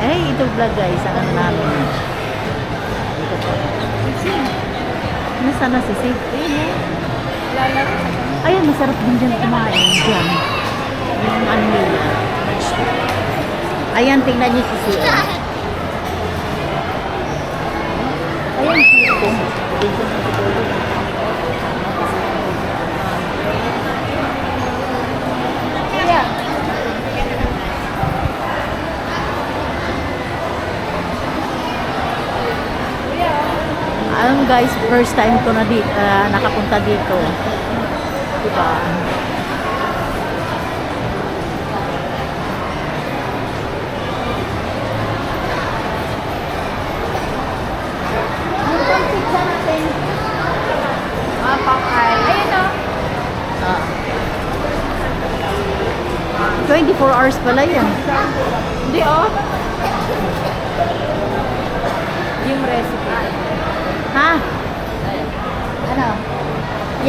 Eh, ito vlog guys. Ano namin. Ito po. Nasaan na si Sid? Eh. Ayun, masarap din dyan kumain. Dyan. Yung ano nila. Ayan, tingnan niyo si. Ayan, dito. Dito na. Kuya. Alam guys, first time ko na dito, nakapunta dito. Diba? Natin? Ah, pakay. Ayun o. Ah. 24 hours pala yan. Hindi o. Yung recipe. Ha? Ano?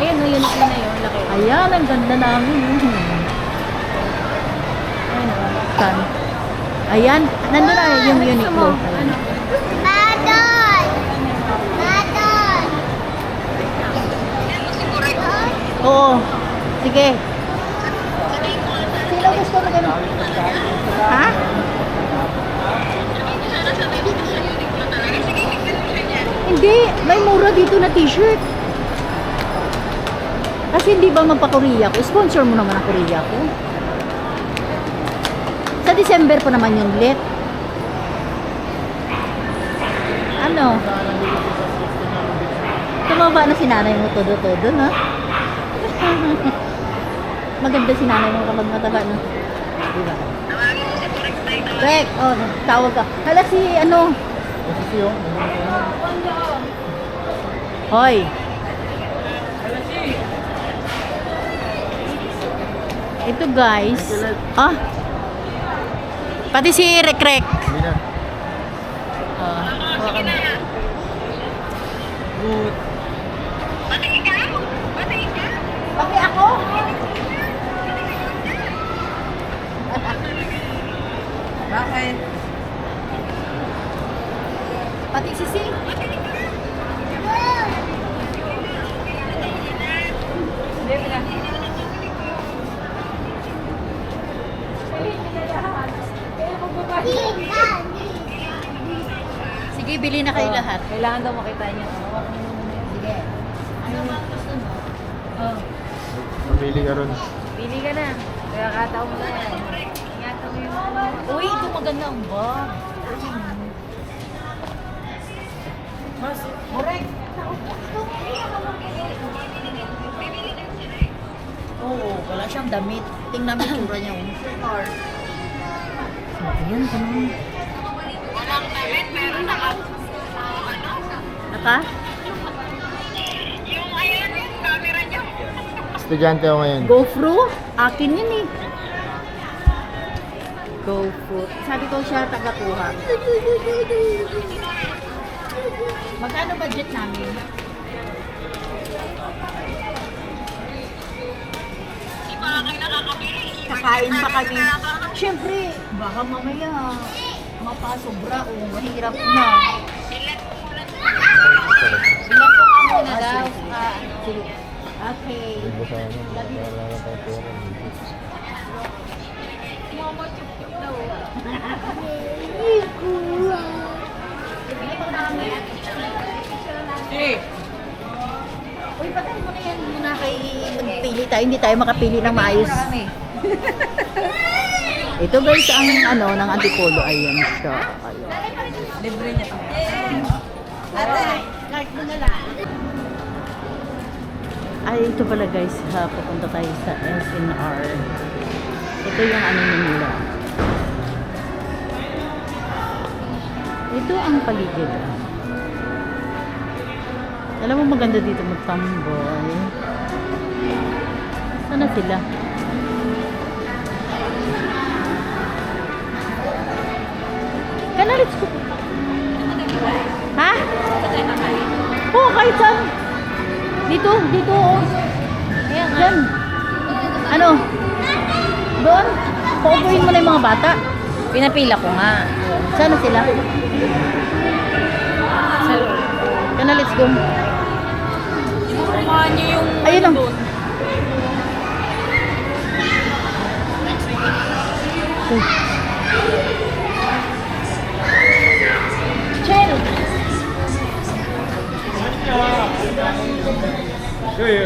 Ayun o, Uniqlo na yun. Laki. Ayan, ang ganda namin. Ayun o. Saan? Ayan, nandun na yung Uniqlo. mo? Ano? Badon! Badon! Oo. Sige. Sino gusto mo ganun? Ha? Hindi, may mura dito na t-shirt. Kasi hindi ba magpa-Korea ko? Sponsor mo naman ang Korea ko. Sa December pa naman yung lit. Ano? Tumaba na si nanay mo todo-todo, no? Maganda si nanay mo kapag mataba, no? Diba? Rek, oh, tawag ka. Hala si, ano? Hoy. Ito guys. Ah. Pati si Rek Rek. Ah. Good. Pati ako? Bakit? Pati si Si. Hindi, pina. Sige, bili na kayo Oh, lahat. Kailangan daw makita niya. Sige. Ano ba gusto mo? Oh. Mamili ka ron. Pili ka na. Kaya kataon mo na yan. Ingatan mo yung ano. Uy, ito maganda ang bag. Mas, Correct. Oo, wala siyang damit. Tingnan mo yung tsura niya. oh. Ayan, ganun. Naka? Estudyante ako ngayon. Go through? Akin yun eh. Go through. Sabi ko siya taga-kuha. Magkano budget namin? Kakain pa kami. Siyempre, baka mamaya mapasobra o mahirap na. Ilan po Ah, daw. Ah. Okay. Tayo pera. Mama, chup-chup daw. Eh, Uy, patay mo na yan muna kay magpili tayo. Hindi tayo makapili ng maayos. Ito guys, ang ano, ng antipolo. Ayan siya. Ayan. Libre niya to. Ate, card mo na lang. Ay, ito pala guys, ha, pupunta tayo sa SNR. Ito yung ano nila. Ito ang paligid. Alam mo maganda dito magtambay. Sana sila? Kanalit ko. Ha? Oo, kahit saan. Dito, dito, oh. Yan. Ano? Doon? Paupuin mo na yung mga bata. Pinapila ko nga. Sana sila? Kana, let's go. Kumahan niyo yung Ayun lang. Uy. Direk,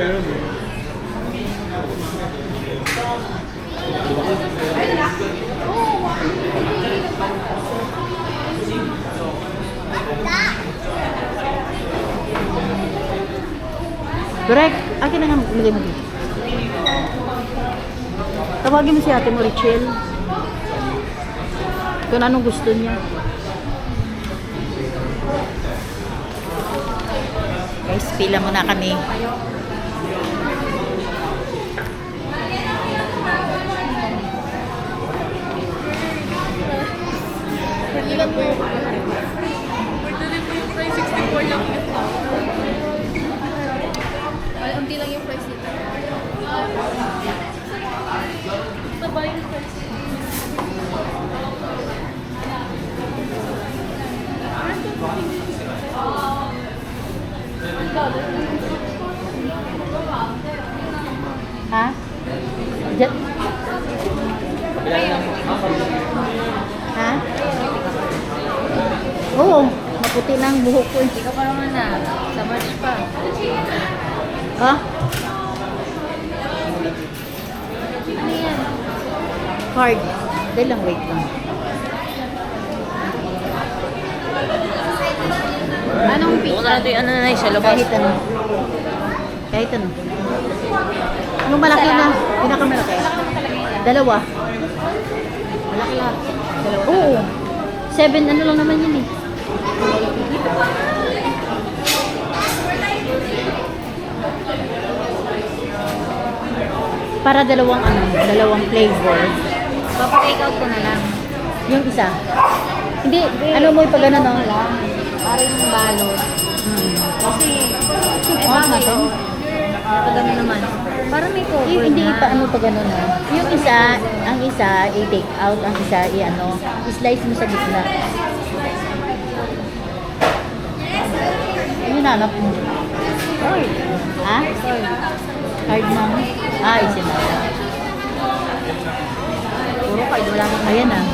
akin na nga lagay mo dito. Tawagin mo si ate mo, Richel. Kung anong gusto niya. Guys, pila muna kami. Ha? Oo, maputi na ang buhok ko eh. Hindi ka pa naman na. Sa March pa. Ha? Ano yan? Hard. Dahil lang, wait lang. Anong pizza? Ano yung ano na sa labas? Kahit ano. Kahit ano. Yung malaki na, pinakamalaki. Dalawa. Malaki lahat. Oo. Seven, ano lang naman yun eh. Para dalawang ano, dalawang flavor. Papatake out ko na lang. Yung isa. Hindi, ano mo yung pag ano, no? Para yung balot. Hmm. Kasi, eh, Off bagay natin. Yun. Pag ano naman. Para may cover Yung hindi na. ipa ano pag ano na. Yung isa, ang isa i-take out, ang isa i-ano, i-slice mo sa gitna. Ano yung nanap mo? Oy. Ha? Card mo? Ah, isin na. Puro card. Wala nang Ayan ah.